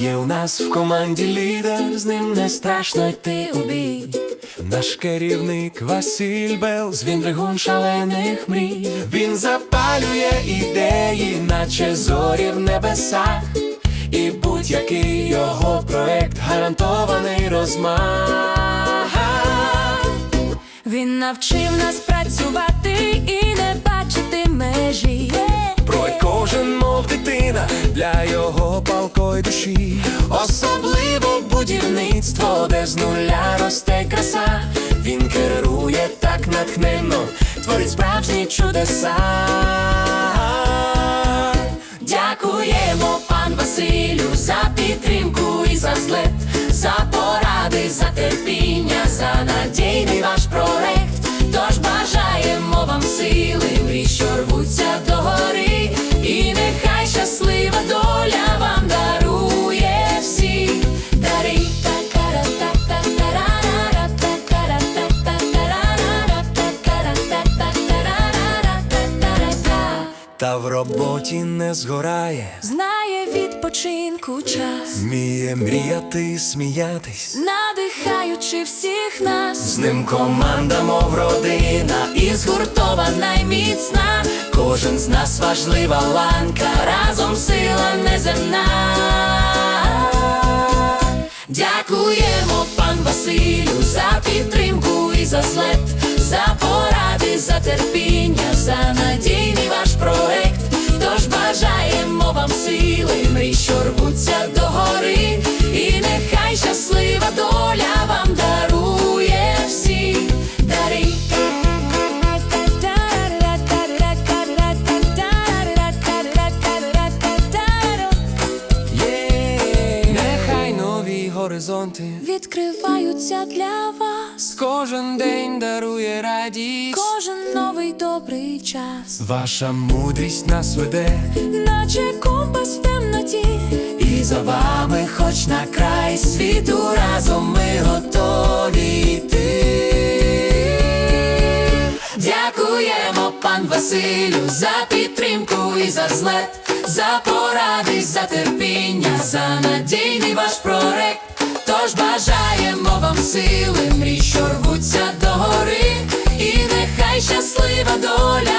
Є у нас в команді лідер, з ним не страшно йти у бій. Наш керівник Василь Белз, він двигун шалених мрій. Він запалює ідеї, наче зорі в небесах. І будь-який його проект гарантований розмах. Він навчив нас працювати і не бачити межі. Про кожен, мов дитина, для його палкої душі. Особливо будівництво, де з нуля росте краса. Він керує так натхненно, творить справжні чудеса. Дякуємо, пан Василю, за підтримку Та в роботі не згорає, Знає відпочинку час, вміє мріяти, сміятись. надихаючи всіх нас. З ним команда, мов родина, І згуртована й міцна, кожен з нас важлива ланка, разом сила неземна. Дякуємо, пан Василю, за підтримку і за злет, за поради, за терпіння, горизонти. Відкриваються для вас Кожен день дарує радість. кожен новий добрий час, Ваша мудрість нас веде, наче компас в темноті. і за вами, хоч на край світу, разом ми готові йти. Дякуємо, пан Василю, за підтримку і за злет, за поради, за терпіння, за надійний ваш проект. Тож бажаємо вам сили, мрій, що рвуться догори, і нехай щаслива доля.